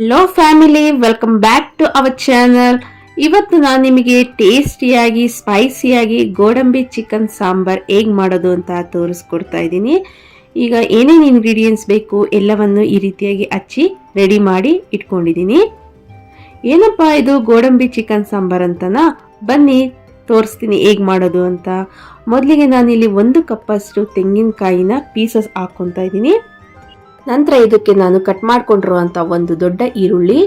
Hello family welcome back to our channel ಇವತ್ತು ನಾನು ನಿಮಗೆ ಟೇಸ್ಟಿಯಾಗಿ ಸ್ಪೈಸಿಯಾಗಿ ಗೋಡಂಬಿ ಚಿಕನ್ ಸಾಂಬಾರ್ ಹೇಗೆ ಮಾಡೋದು ಅಂತ ತೋರಿಸ್ಕೊಡ್ತಾ ಇದ್ದೀನಿ. ಈಗ ಏನೇನು ಇಂಗ್ರೀಡಿಯೆಂಟ್ಸ್ ಬೇಕು ಎಲ್ಲವನ್ನು ಈ ರೀತಿಯಾಗಿ ಹಚ್ಚಿ ರೆಡಿ ಮಾಡಿ ಇಟ್ಕೊಂಡಿದ್ದೀನಿ. ಏನಪ್ಪ ಇದು ಗೋಡಂಬಿ ಚಿಕನ್ ಸಾಂಬಾರ್ ಅಂತನಾ? ಬನ್ನಿ, ತೋರಿಸ್ತೀನಿ ಹೇಗೆ ಮಾಡೋದು ಅಂತ. ಮೊದಲಿಗೆ ನಾನಿಲ್ಲಿ ಒಂದು ಕಪ್ಪಷ್ಟು ತೆಂಗಿನಕಾಯಿನ ಪೀಸಸ್ ಹಾಕ್ಕೊತಾ ಇದ್ದೀನಿ. ನಂತರ ಇದಕ್ಕೆ ನಾನು ಕಟ್ ಮಾಡಿಕೊಂಡಿರುವಂಥ ಒಂದು ದೊಡ್ಡ ಈರುಳ್ಳಿ,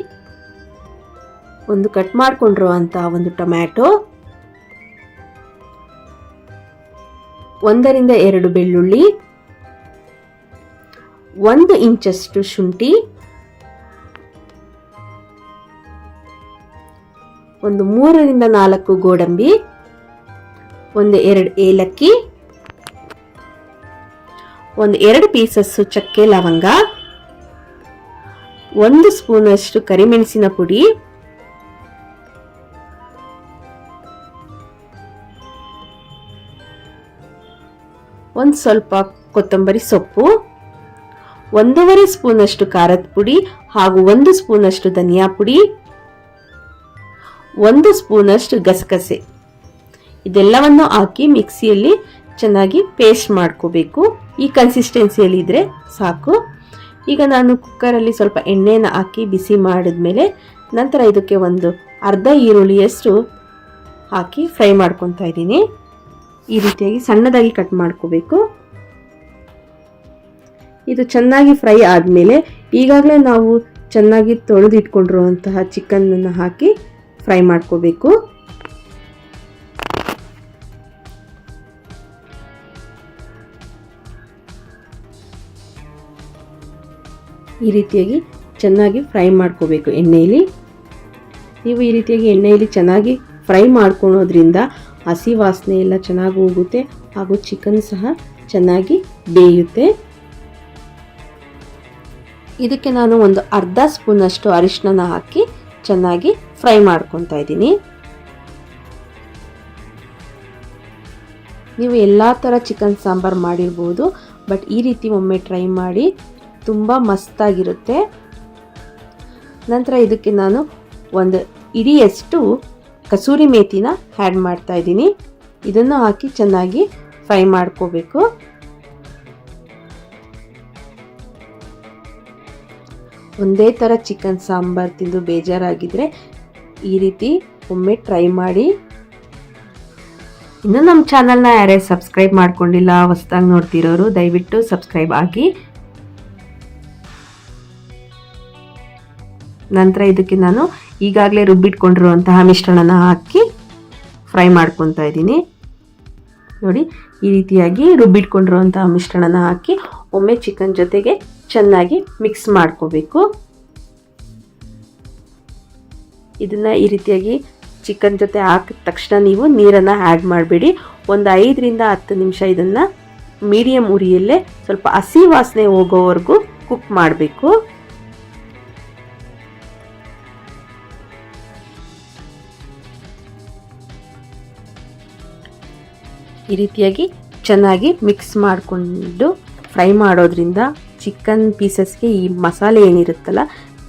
ಒಂದು ಕಟ್ ಮಾಡಿಕೊಂಡಿರುವಂಥ ಒಂದು ಟೊಮ್ಯಾಟೊ, ಒಂದರಿಂದ ಎರಡು ಬೆಳ್ಳುಳ್ಳಿ, ಒಂದು ಇಂಚಷ್ಟು ಶುಂಠಿ, ಒಂದು ಮೂರರಿಂದ ನಾಲ್ಕು ಗೋಡಂಬಿ, ಒಂದು ಎರಡು ಏಲಕ್ಕಿ ಒಂದು ಎರಡು ಪೀಸಸ್ಸು ಚಕ್ಕೆ ಲವಂಗ, ಒಂದು ಸ್ಪೂನಷ್ಟು ಕರಿಮೆಣಸಿನ ಪುಡಿ, ಒಂದು ಸ್ವಲ್ಪ ಕೊತ್ತಂಬರಿ ಸೊಪ್ಪು, ಒಂದೂವರೆ ಸ್ಪೂನಷ್ಟು ಖಾರದ ಪುಡಿ ಹಾಗೂ ಒಂದು ಸ್ಪೂನಷ್ಟು ಧನಿಯಾ ಪುಡಿ, ಒಂದು ಸ್ಪೂನಷ್ಟು ಗಸಗಸೆ. ಇದೆಲ್ಲವನ್ನು ಹಾಕಿ ಮಿಕ್ಸಿಯಲ್ಲಿ ಚೆನ್ನಾಗಿ ಪೇಸ್ಟ್ ಮಾಡ್ಕೋಬೇಕು. ಈ ಕನ್ಸಿಸ್ಟೆನ್ಸಿಯಲ್ಲಿ ಇದ್ರೆ ಸಾಕು. ಈಗ ನಾನು ಕುಕ್ಕರಲ್ಲಿ ಸ್ವಲ್ಪ ಎಣ್ಣೆನ ಹಾಕಿ ಬಿಸಿ ಮಾಡಿದ್ಮೇಲೆ ನಂತರ ಇದಕ್ಕೆ ಒಂದು ಅರ್ಧ ಈರುಳ್ಳಿಯಷ್ಟು ಹಾಕಿ ಫ್ರೈ ಮಾಡ್ಕೊತಾ ಇದ್ದೀನಿ. ಈ ರೀತಿಯಾಗಿ ಸಣ್ಣದಾಗಿ ಕಟ್ ಮಾಡ್ಕೋಬೇಕು. ಇದು ಚೆನ್ನಾಗಿ ಫ್ರೈ ಆದಮೇಲೆ ಈಗಾಗಲೇ ನಾವು ಚೆನ್ನಾಗಿ ತೊಳೆದಿಟ್ಕೊಂಡಿರುವಂತಹ ಚಿಕನನ್ನು ಹಾಕಿ ಫ್ರೈ ಮಾಡ್ಕೋಬೇಕು. ಈ ರೀತಿಯಾಗಿ ಚೆನ್ನಾಗಿ ಫ್ರೈ ಮಾಡ್ಕೋಬೇಕು ಎಣ್ಣೆಯಲ್ಲಿ. ನೀವು ಈ ರೀತಿಯಾಗಿ ಎಣ್ಣೆಯಲ್ಲಿ ಚೆನ್ನಾಗಿ ಫ್ರೈ ಮಾಡ್ಕೊಳೋದ್ರಿಂದ ಹಸಿ ವಾಸನೆ ಎಲ್ಲ ಚೆನ್ನಾಗಿ ಹೋಗುತ್ತೆ ಹಾಗೂ ಚಿಕನ್ ಸಹ ಚೆನ್ನಾಗಿ ಬೇಯುತ್ತೆ. ಇದಕ್ಕೆ ನಾನು ಒಂದು ಅರ್ಧ ಸ್ಪೂನಷ್ಟು ಅರಿಶಿನ ಹಾಕಿ ಚೆನ್ನಾಗಿ ಫ್ರೈ ಮಾಡ್ಕೊತಾ ಇದ್ದೀನಿ. ನೀವು ಎಲ್ಲ ಥರ ಚಿಕನ್ ಸಾಂಬಾರು ಮಾಡಿರ್ಬೋದು, ಬಟ್ ಈ ರೀತಿ ಒಮ್ಮೆ ಟ್ರೈ ಮಾಡಿ ತುಂಬ ಮಸ್ತಾಗಿರುತ್ತೆ. ನಂತರ ಇದಕ್ಕೆ ನಾನು ಒಂದು ಇಡಿಯಷ್ಟು ಕಸೂರಿ ಮೇಥಿನ ಆ್ಯಡ್ ಮಾಡ್ತಾ ಇದ್ದೀನಿ. ಇದನ್ನು ಹಾಕಿ ಚೆನ್ನಾಗಿ ಫ್ರೈ ಮಾಡ್ಕೋಬೇಕು. ಒಂದೇ ಥರ ಚಿಕನ್ ಸಾಂಬಾರ್ ತಿಂದು ಬೇಜಾರಾಗಿದ್ದರೆ ಈ ರೀತಿ ಒಮ್ಮೆ ಟ್ರೈ ಮಾಡಿ. ಇನ್ನೂ ನಮ್ಮ ಚಾನಲ್ನ ಯಾರೇ ಸಬ್ಸ್ಕ್ರೈಬ್ ಮಾಡ್ಕೊಂಡಿಲ್ಲ, ಹೊಸ್ದಾಗಿ ನೋಡ್ತಿರೋರು ದಯವಿಟ್ಟು ಸಬ್ಸ್ಕ್ರೈಬ್ ಆಗಿ. ನಂತರ ಇದಕ್ಕೆ ನಾನು ಈಗಾಗಲೇ ರುಬ್ಬಿಟ್ಕೊಂಡಿರುವಂತಹ ಮಿಶ್ರಣನ ಹಾಕಿ ಫ್ರೈ ಮಾಡ್ಕೊತಾ ಇದ್ದೀನಿ. ನೋಡಿ, ಈ ರೀತಿಯಾಗಿ ರುಬ್ಬಿಟ್ಕೊಂಡಿರುವಂತಹ ಮಿಶ್ರಣನ ಹಾಕಿ ಒಮ್ಮೆ ಚಿಕನ್ ಜೊತೆಗೆ ಚೆನ್ನಾಗಿ ಮಿಕ್ಸ್ ಮಾಡ್ಕೋಬೇಕು. ಇದನ್ನು ಈ ರೀತಿಯಾಗಿ ಚಿಕನ್ ಜೊತೆ ಹಾಕಿದ ತಕ್ಷಣ ನೀವು ನೀರನ್ನು ಆ್ಯಡ್ ಮಾಡಬೇಡಿ. ಒಂದು ಐದರಿಂದ ಹತ್ತು ನಿಮಿಷ ಇದನ್ನು ಮೀಡಿಯಂ ಉರಿಯಲ್ಲೇ ಸ್ವಲ್ಪ ಹಸಿ ವಾಸನೆ ಹೋಗೋವರೆಗೂ ಕುಕ್ ಮಾಡಬೇಕು. ಈ ರೀತಿಯಾಗಿ ಚೆನ್ನಾಗಿ ಮಿಕ್ಸ್ ಮಾಡಿಕೊಂಡು ಫ್ರೈ ಮಾಡೋದ್ರಿಂದ ಚಿಕನ್ ಪೀಸಸ್ಗೆ ಈ ಮಸಾಲೆ ಏನಿರುತ್ತಲ್ಲ,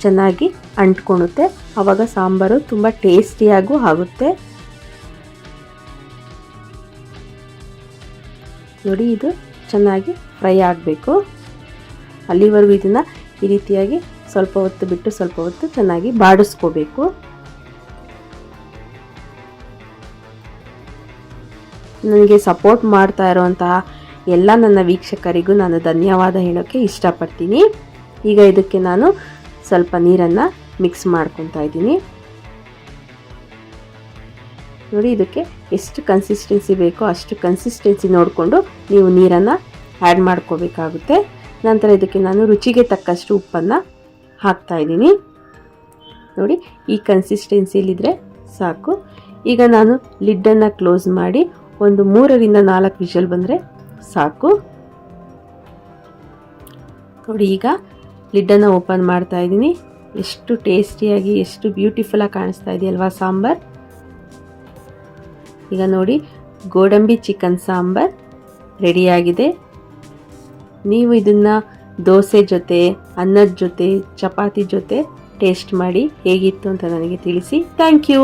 ಚೆನ್ನಾಗಿ ಅಂಟ್ಕೊಳುತ್ತೆ ಆವಾಗ ಸಾಂಬಾರು ತುಂಬ ಟೇಸ್ಟಿಯಾಗೂ ಆಗುತ್ತೆ. ನೋಡಿ ಇದು ಚೆನ್ನಾಗಿ ಫ್ರೈ ಆಗಬೇಕು. ಅಲ್ಲಿವರೆಗೂ ಇದನ್ನು ಈ ರೀತಿಯಾಗಿ ಸ್ವಲ್ಪ ಹೊತ್ತು ಬಿಟ್ಟು ಸ್ವಲ್ಪ ಹೊತ್ತು ಚೆನ್ನಾಗಿ ಬಾಡಿಸ್ಕೋಬೇಕು. ನನಗೆ ಸಪೋರ್ಟ್ ಮಾಡ್ತಾ ಇರೋವಂತಹ ಎಲ್ಲ ನನ್ನ ವೀಕ್ಷಕರಿಗೂ ನಾನು ಧನ್ಯವಾದ ಹೇಳೋಕ್ಕೆ ಇಷ್ಟಪಡ್ತೀನಿ. ಈಗ ಇದಕ್ಕೆ ನಾನು ಸ್ವಲ್ಪ ನೀರನ್ನು ಮಿಕ್ಸ್ ಮಾಡ್ಕೊತಾ ಇದ್ದೀನಿ. ನೋಡಿ ಇದಕ್ಕೆ ಎಷ್ಟು ಕನ್ಸಿಸ್ಟೆನ್ಸಿ ಬೇಕೋ ಅಷ್ಟು ಕನ್ಸಿಸ್ಟೆನ್ಸಿ ನೋಡಿಕೊಂಡು ನೀವು ನೀರನ್ನು ಆ್ಯಡ್ ಮಾಡ್ಕೋಬೇಕಾಗುತ್ತೆ. ನಂತರ ಇದಕ್ಕೆ ನಾನು ರುಚಿಗೆ ತಕ್ಕಷ್ಟು ಉಪ್ಪನ್ನು ಹಾಕ್ತಾ ಇದ್ದೀನಿ. ನೋಡಿ ಈ ಕನ್ಸಿಸ್ಟೆನ್ಸಿಲಿದ್ದರೆ ಸಾಕು. ಈಗ ನಾನು ಲಿಡ್ಡನ್ನು ಕ್ಲೋಸ್ ಮಾಡಿ ಒಂದು ಮೂರರಿಂದ ನಾಲ್ಕು ವಿಷಲ್ ಬಂದರೆ ಸಾಕು. ನೋಡಿ, ಈಗ ಲಿಡ್ಡನ್ನು ಓಪನ್ ಮಾಡ್ತಾ ಇದ್ದೀನಿ. ಎಷ್ಟು ಟೇಸ್ಟಿಯಾಗಿ, ಎಷ್ಟು ಬ್ಯೂಟಿಫುಲ್ಲಾಗಿ ಕಾಣಿಸ್ತಾ ಇದೆಯಲ್ವಾ ಸಾಂಬಾರ್? ಈಗ ನೋಡಿ, ಗೋಡಂಬಿ ಚಿಕನ್ ಸಾಂಬಾರ್ ರೆಡಿಯಾಗಿದೆ. ನೀವು ಇದನ್ನು ದೋಸೆ ಜೊತೆ, ಅನ್ನದ ಜೊತೆ, ಚಪಾತಿ ಜೊತೆ ಟೇಸ್ಟ್ ಮಾಡಿ ಹೇಗಿತ್ತು ಅಂತ ನನಗೆ ತಿಳಿಸಿ. Thank you!